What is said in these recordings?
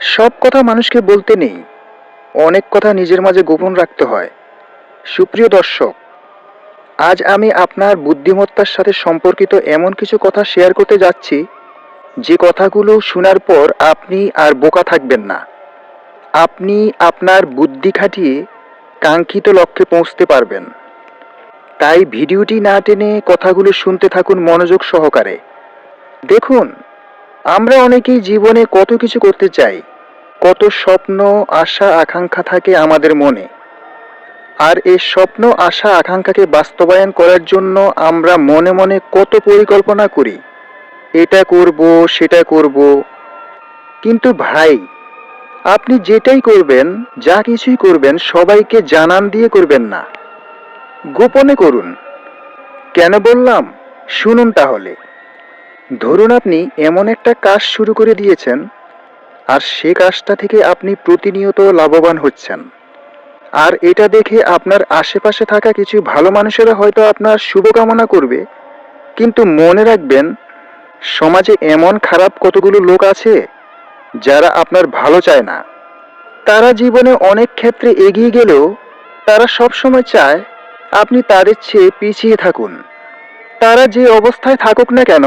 সব কথা মানুষকে বলতে নেই। অনেক কথা নিজের মাঝে গোপন রাখতে হয়। সুপ্রিয় দর্শক, আজ আমি আপনার বুদ্ধিমত্তার সাথে সম্পর্কিত এমন কিছু কথা শেয়ার করতে যাচ্ছি, যে কথাগুলো শোনার পর আপনি আর বোকা থাকবেন না। আপনি আপনার বুদ্ধি খাটিয়ে কাঙ্ক্ষিত লক্ষ্যে পৌঁছতে পারবেন। তাই ভিডিওটি না টেনে কথাগুলো শুনতে থাকুন মনোযোগ সহকারে। দেখুন, আমরা অনেকেই জীবনে কত কিছু করতে চাই কত স্বপ্ন, আশা, আকাঙ্ক্ষা থাকে আমাদের মনে। আর এই স্বপ্ন, আশা, আকাঙ্ক্ষাকে বাস্তবায়ন করার জন্য আমরা মনে মনে কত পরিকল্পনা করি। এটা করব, সেটা করব। কিন্তু ভাই, আপনি যেটাই করবেন, যা কিছুই করবেন, সবাইকে জানান দিয়ে করবেন না। গোপনে করুন। কেন বললাম? শুনুন তাহলে। ধরুন আপনি এমন একটা কাজ শুরু করে দিয়েছেন আর সে কাজটা থেকে আপনি প্রতিনিয়ত লাভবান হচ্ছেন। আর এটা দেখে আপনার আশেপাশে থাকা কিছু ভালো মানুষেরা হয়তো আপনার শুভকামনা করবে। কিন্তু মনে রাখবেন, সমাজে এমন খারাপ কতগুলো লোক আছে, যারা আপনার ভালো চায় না। তারা জীবনে অনেক ক্ষেত্রে এগিয়ে গেলেও তারা সবসময় চায় আপনি তাদের চেয়ে পিছিয়ে থাকুন। তারা যে অবস্থায় থাকুক না কেন,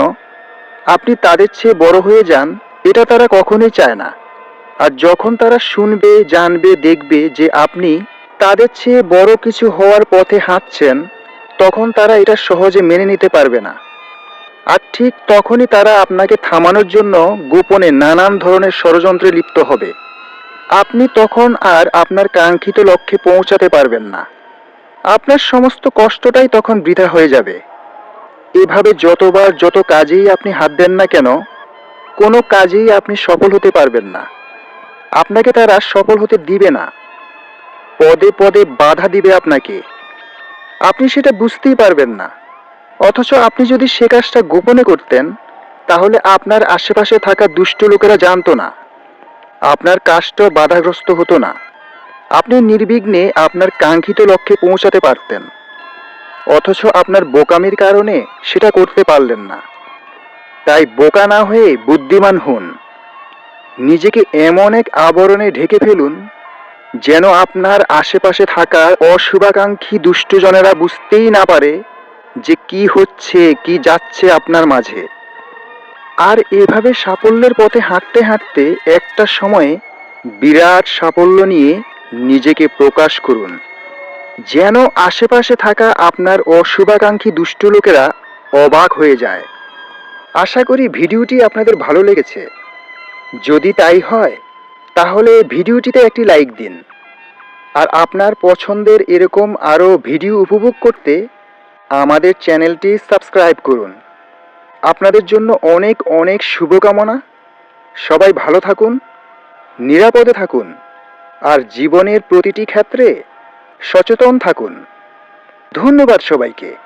আপনি তাদের চেয়ে বড় হয়ে যান। এটা তারা কখনোই চায় না। আর যখন তারা শুনবে, জানবে, দেখবে যে আপনি তাদের চেয়ে বড় কিছু হওয়ার পথে হাঁটছেন, তখন তারা এটা সহজে মেনে নিতে পারবে না। আর ঠিক তখনই তারা আপনাকে থামানোর জন্য গোপনে নানান ধরনের ষড়যন্ত্রে লিপ্ত হবে। আপনি তখন আর আপনার কাঙ্ক্ষিত লক্ষ্যে পৌঁছাতে পারবেন না। আপনার সমস্ত কষ্টটাই তখন বৃথা হয়ে যাবে। এভাবে যতবার যত কাজেই আপনি হাত দেন না কেন কোনো কাজেই আপনি সফল হতে পারবেন না। আপনাকে তারা সফল হতে দিবে না। পদে পদে বাধা দিবে আপনাকে। আপনি সেটা বুঝতেই পারবেন না। অথচ আপনি যদি সে কাজটা গোপনে করতেন, তাহলে আপনার আশেপাশে থাকা দুষ্ট লোকেরা জানতো না। আপনার কাজটা বাধাগ্রস্ত হতো না। আপনি নির্বিঘ্নে আপনার কাঙ্ক্ষিত লক্ষ্যে পৌঁছাতে পারতেন। অথচ আপনার বোকামির কারণে সেটা করতে পারলেন না। তাই বোকা না হয়ে বুদ্ধিমান হন। নিজেকে এমন এক আবরণে ঢেকে ফেলুন, যেন আপনার আশেপাশে থাকা অশুভাকাঙ্ক্ষী দুষ্টজনেরা বুঝতেই না পারে যে কি হচ্ছে, কি যাচ্ছে আপনার মাঝে। আর এভাবে সাফল্যের পথে হাঁটতে হাঁটতে একটা সময়ে বিরাট সাফল্য নিয়ে নিজেকে প্রকাশ করুন। যেন আশেপাশে থাকা আপনার অশুভাকাঙ্ক্ষী দুষ্ট লোকেরা অবাক হয়ে যায়। আশা করি ভিডিওটি আপনাদের ভালো লেগেছে। যদি তাই হয়, তাহলে ভিডিওটিতে একটি লাইক দিন। আর আপনার পছন্দের এরকম আরও ভিডিও উপভোগ করতে আমাদের চ্যানেলটি সাবস্ক্রাইব করুন। আপনাদের জন্য অনেক অনেক শুভকামনা। সবাই ভালো থাকুন, নিরাপদে থাকুন, আর জীবনের প্রতিটি ক্ষেত্রে সচেতন থাকুন। ধন্যবাদ সবাইকে।